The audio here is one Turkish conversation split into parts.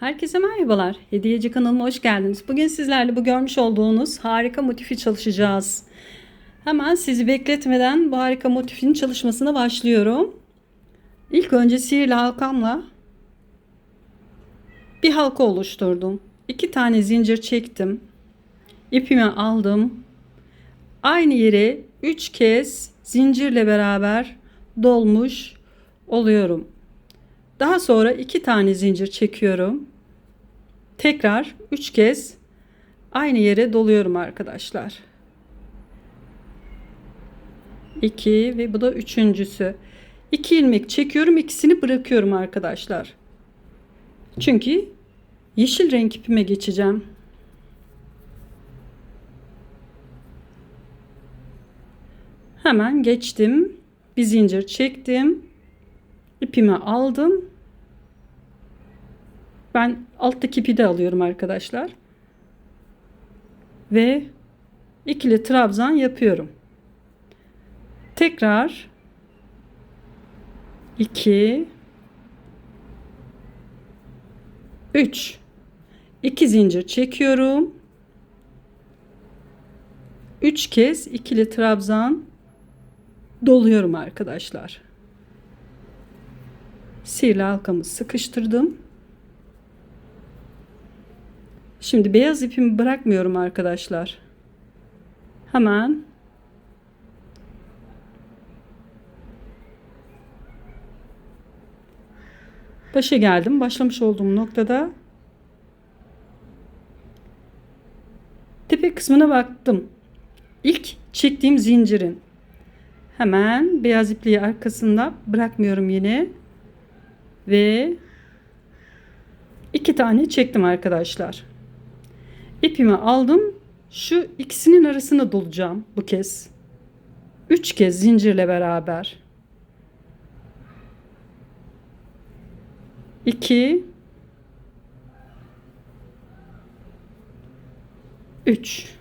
Herkese merhabalar. Hediyeci kanalıma hoş geldiniz. Bugün sizlerle bu görmüş olduğunuz harika motifi çalışacağız. Hemen sizi bekletmeden bu harika motifin çalışmasına başlıyorum. İlk önce sihirli halkamla bir halka oluşturdum. İki tane zincir çektim. İpimi aldım. Aynı yere 3 kez zincirle beraber dolmuş oluyorum. Daha sonra iki tane zincir çekiyorum. Tekrar üç kez aynı yere doluyorum arkadaşlar. 2 ve bu da üçüncüsü. 2 ilmek çekiyorum, ikisini bırakıyorum arkadaşlar. Çünkü yeşil renk ipime geçeceğim. Hemen geçtim. Bir zincir çektim. İpimi aldım. Ben alttaki ipi de alıyorum arkadaşlar. Ve ikili trabzan yapıyorum. Tekrar 2 3 2 zincir çekiyorum. 3 kez ikili trabzan doluyorum arkadaşlar. Sihirli halkamı sıkıştırdım. Şimdi beyaz ipimi bırakmıyorum arkadaşlar. Hemen başa geldim. Başlamış olduğum noktada tepe kısmına baktım. İlk çektiğim zincirin hemen beyaz ipliği arkasında bırakmıyorum yine ve iki tane çektim arkadaşlar. İpimi aldım. Şu ikisinin arasına dolacağım bu kez. Üç kez zincirle beraber. İki. Üç.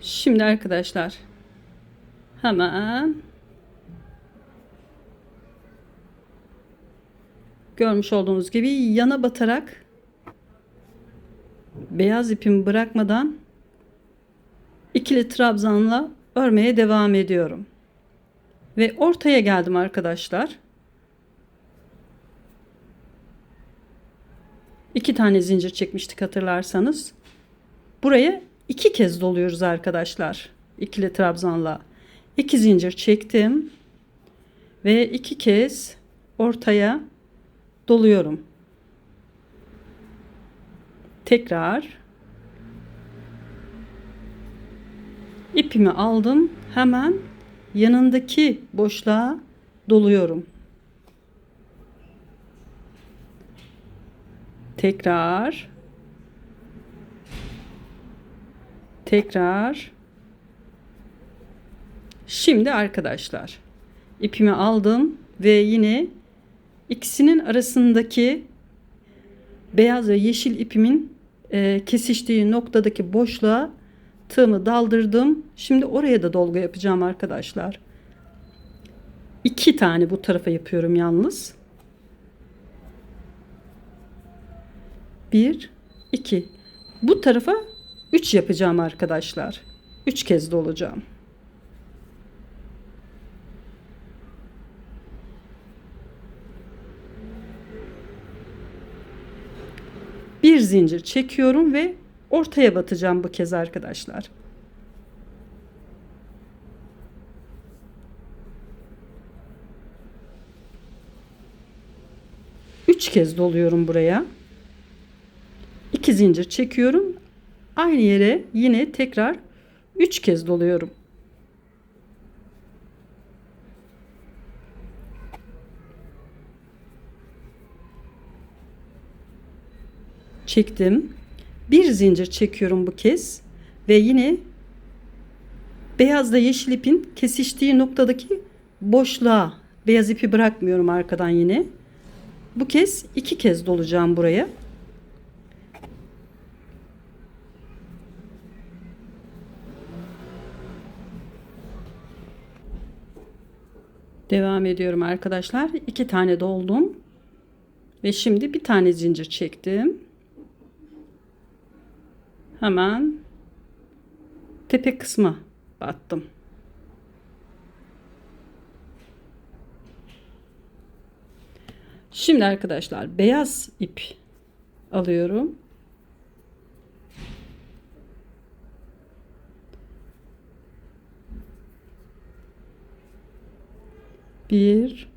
Şimdi arkadaşlar hemen görmüş olduğunuz gibi yana batarak beyaz ipimi bırakmadan ikili trabzanla örmeye devam ediyorum. Ve ortaya geldim arkadaşlar. İki tane zincir çekmiştik hatırlarsanız. Buraya iki kez doluyoruz arkadaşlar. İkili trabzanla. İki zincir çektim. Ve iki kez ortaya doluyorum. Tekrar ipimi aldım. Hemen yanındaki boşluğa doluyorum. Tekrar tekrar şimdi arkadaşlar ipimi aldım ve yine ikisinin arasındaki beyaz ve yeşil ipimin e, kesiştiği noktadaki boşluğa tığımı daldırdım. Şimdi oraya da dolgu yapacağım arkadaşlar. İki tane bu tarafa yapıyorum yalnız. Bir, iki. Bu tarafa üç yapacağım arkadaşlar. Üç kez dolacağım. Bir zincir çekiyorum ve ortaya batacağım bu kez arkadaşlar. Üç kez doluyorum buraya. İki zincir çekiyorum. Aynı yere yine tekrar üç kez doluyorum. Çektim. Bir zincir çekiyorum bu kez ve yine beyazla yeşil ipin kesiştiği noktadaki boşluğa beyaz ipi bırakmıyorum arkadan yine. Bu kez iki kez dolacağım buraya. Devam ediyorum arkadaşlar. İki tane doldum. Ve şimdi bir tane zincir çektim. Hemen tepe kısma battım. Şimdi arkadaşlar beyaz ip alıyorum. Bir,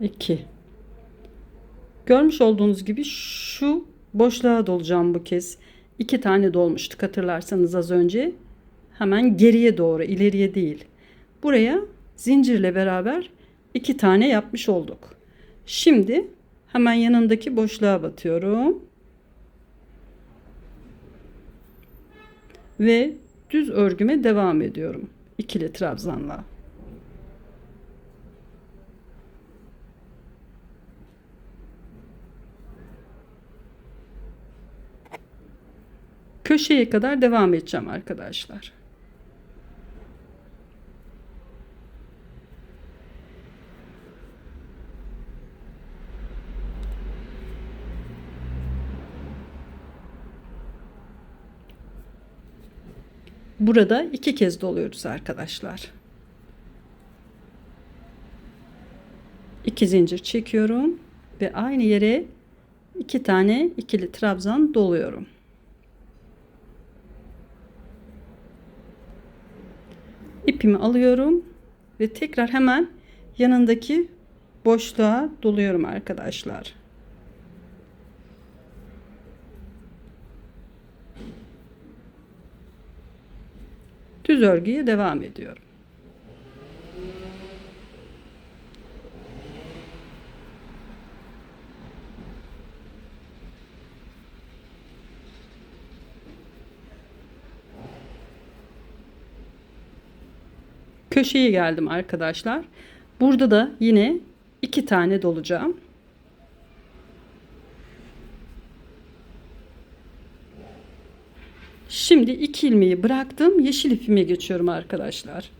iki. Görmüş olduğunuz gibi şu boşluğa dolacağım bu kez. İki tane dolmuştuk hatırlarsanız az önce. Hemen geriye doğru, ileriye değil. Buraya zincirle beraber iki tane yapmış olduk. Şimdi hemen yanındaki boşluğa batıyorum. Ve düz örgüme devam ediyorum. İkili trabzanla. Köşeye kadar devam edeceğim arkadaşlar. Burada iki kez doluyoruz arkadaşlar. İki zincir çekiyorum ve aynı yere iki tane ikili trabzan doluyorum. İpimi alıyorum ve tekrar hemen yanındaki boşluğa doluyorum arkadaşlar. Düz örgüye devam ediyorum. Köşeye geldim arkadaşlar. Burada da yine iki tane dolacağım. Şimdi iki ilmeği bıraktım. Yeşil ipime geçiyorum arkadaşlar.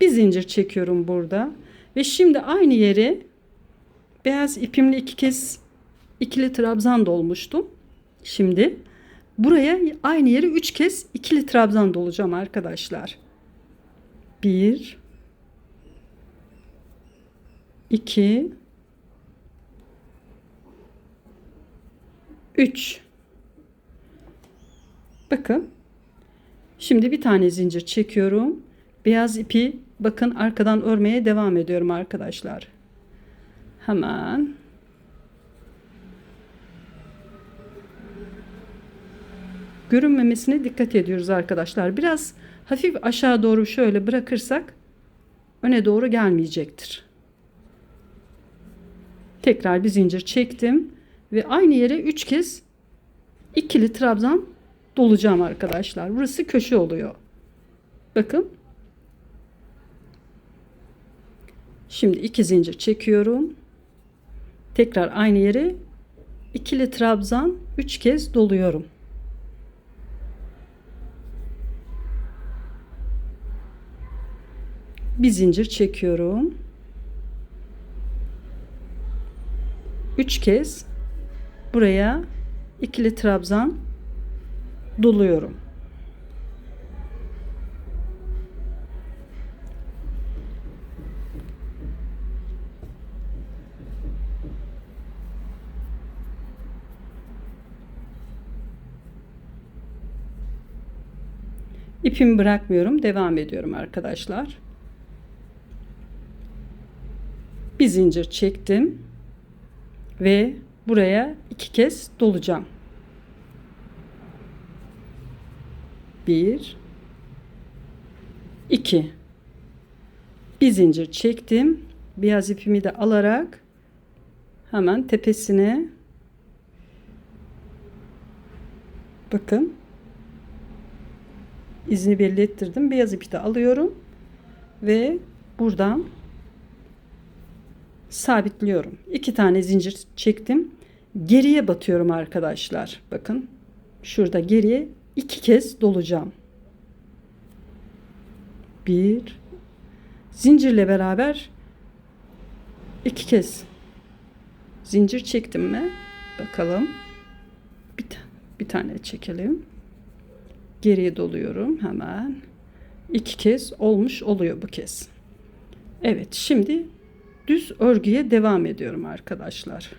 Bir zincir çekiyorum burada. Ve şimdi aynı yere beyaz ipimle iki kez ikili trabzan dolmuştum. Şimdi Buraya aynı yere 3 kez ikili trabzan dolacağım arkadaşlar. 1 2 3 Bakın. Şimdi bir tane zincir çekiyorum. Beyaz ipi bakın arkadan örmeye devam ediyorum arkadaşlar. Hemen görünmemesine dikkat ediyoruz arkadaşlar. Biraz hafif aşağı doğru şöyle bırakırsak öne doğru gelmeyecektir. Tekrar bir zincir çektim ve aynı yere 3 kez ikili trabzan dolacağım arkadaşlar. Burası köşe oluyor. Bakın. Şimdi iki zincir çekiyorum. Tekrar aynı yere ikili trabzan 3 kez doluyorum. Bir zincir çekiyorum. 3 kez buraya ikili trabzan doluyorum. İpimi bırakmıyorum. Devam ediyorum arkadaşlar. Bir zincir çektim ve buraya iki kez dolacağım. Bir, iki. Bir zincir çektim. Beyaz ipimi de alarak hemen tepesine bakın izini belli ettirdim. Beyaz ipi de alıyorum ve buradan sabitliyorum. İki tane zincir çektim. Geriye batıyorum arkadaşlar. Bakın şurada geriye iki kez dolacağım. Bir. Zincirle beraber iki kez zincir çektim mi? Bakalım. Bir, bir tane çekelim. Geriye doluyorum hemen. İki kez olmuş oluyor bu kez. Evet şimdi düz örgüye devam ediyorum arkadaşlar.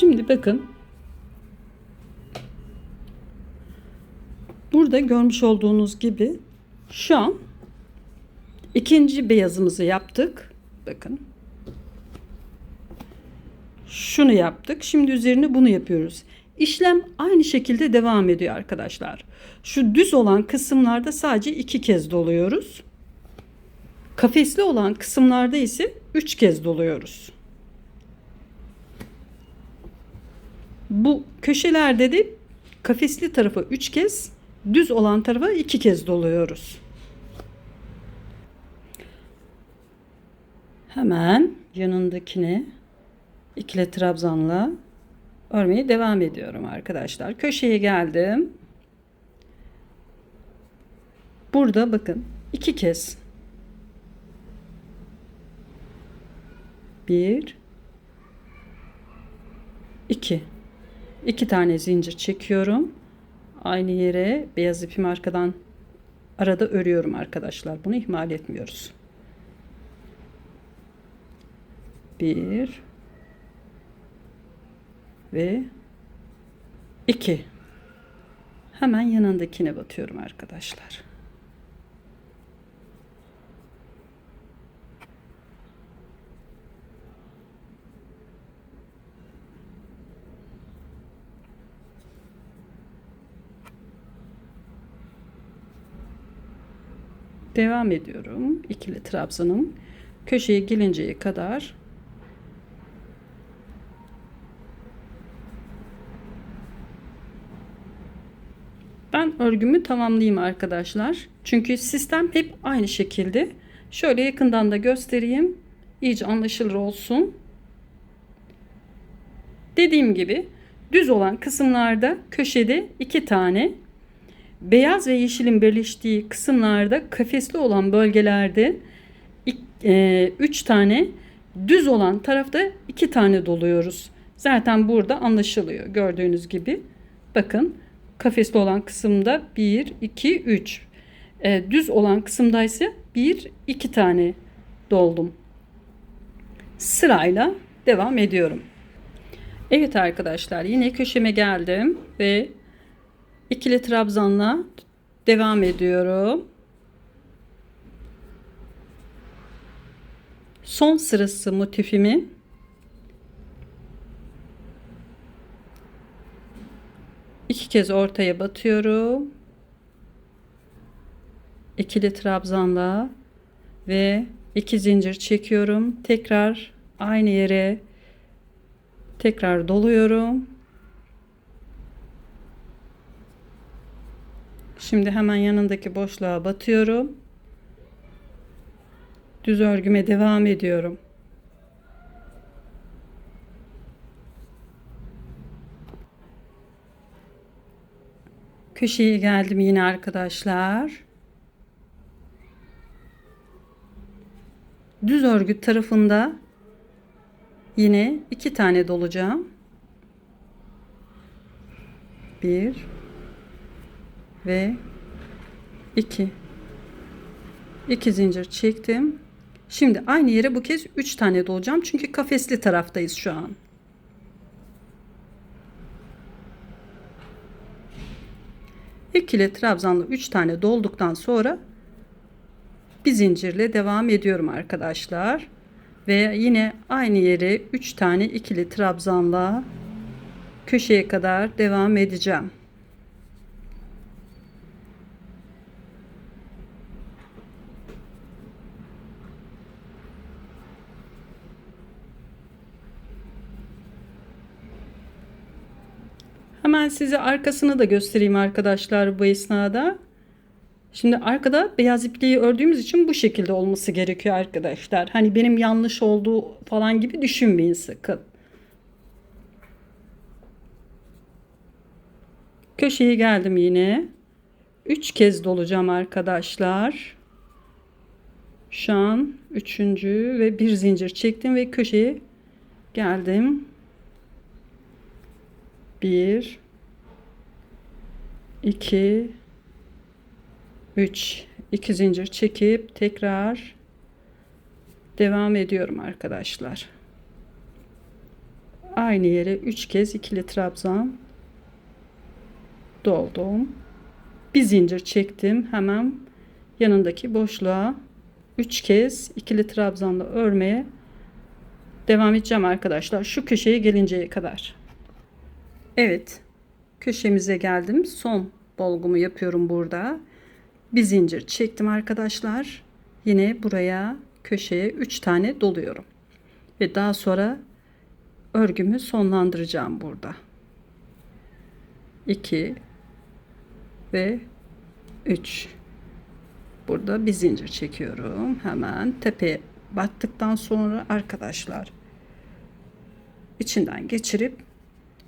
Şimdi bakın. Burada görmüş olduğunuz gibi şu an ikinci beyazımızı yaptık. Bakın. Şunu yaptık. Şimdi üzerine bunu yapıyoruz. İşlem aynı şekilde devam ediyor arkadaşlar. Şu düz olan kısımlarda sadece iki kez doluyoruz. Kafesli olan kısımlarda ise üç kez doluyoruz. Bu köşelerde de kafesli tarafa 3 kez, düz olan tarafa 2 kez doluyoruz. Hemen yanındakine ikili trabzanla örmeye devam ediyorum arkadaşlar. Köşeye geldim. Burada bakın iki kez. Bir, iki. İki tane zincir çekiyorum. Aynı yere beyaz ipimi arkadan arada örüyorum arkadaşlar. Bunu ihmal etmiyoruz. Bir ve iki. Hemen yanındakine batıyorum arkadaşlar. Devam ediyorum. İkili trabzanım. Köşeye gelinceye kadar Ben örgümü tamamlayayım arkadaşlar. Çünkü sistem hep aynı şekilde. Şöyle yakından da göstereyim. İyice anlaşılır olsun. Dediğim gibi düz olan kısımlarda köşede iki tane beyaz ve yeşilin birleştiği kısımlarda kafesli olan bölgelerde 3 tane düz olan tarafta 2 tane doluyoruz. Zaten burada anlaşılıyor gördüğünüz gibi. Bakın kafesli olan kısımda 1, 2, 3. Düz olan kısımda ise 1, 2 tane doldum. Sırayla devam ediyorum. Evet arkadaşlar yine köşeme geldim ve ikili trabzanla devam ediyorum. Son sırası motifimin iki kez ortaya batıyorum. İkili trabzanla ve iki zincir çekiyorum. Tekrar aynı yere tekrar doluyorum. Şimdi hemen yanındaki boşluğa batıyorum. Düz örgüme devam ediyorum. Köşeye geldim yine arkadaşlar. Düz örgü tarafında yine iki tane dolacağım. Bir ve 2 2 zincir çektim. Şimdi aynı yere bu kez 3 tane dolacağım. Çünkü kafesli taraftayız şu an. İkili trabzanla 3 tane dolduktan sonra bir zincirle devam ediyorum arkadaşlar. Ve yine aynı yere 3 tane ikili trabzanla köşeye kadar devam edeceğim. Hemen size arkasını da göstereyim arkadaşlar bu esnada. Şimdi arkada beyaz ipliği ördüğümüz için bu şekilde olması gerekiyor arkadaşlar. Hani benim yanlış olduğu falan gibi düşünmeyin sakın. Köşeye geldim yine. 3 kez dolacağım arkadaşlar. Şu an üçüncü ve bir zincir çektim ve köşeye geldim. 1 2 3 2 zincir çekip tekrar devam ediyorum arkadaşlar. Aynı yere 3 kez ikili trabzan doldum. Bir zincir çektim. Hemen yanındaki boşluğa 3 kez ikili trabzanla örmeye devam edeceğim arkadaşlar. Şu köşeye gelinceye kadar. Evet. Köşemize geldim. Son dolgumu yapıyorum burada. Bir zincir çektim arkadaşlar. Yine buraya köşeye 3 tane doluyorum. Ve daha sonra örgümü sonlandıracağım burada. 2 ve 3 burada bir zincir çekiyorum hemen tepeye battıktan sonra arkadaşlar içinden geçirip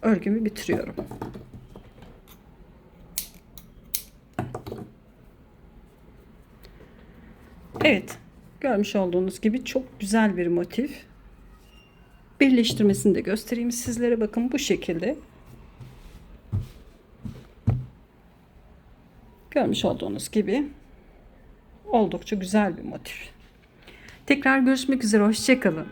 örgümü bitiriyorum Evet görmüş olduğunuz gibi çok güzel bir motif birleştirmesini de göstereyim sizlere bakın bu şekilde Görmüş olduğunuz gibi oldukça güzel bir motif. Tekrar görüşmek üzere. Hoşçakalın.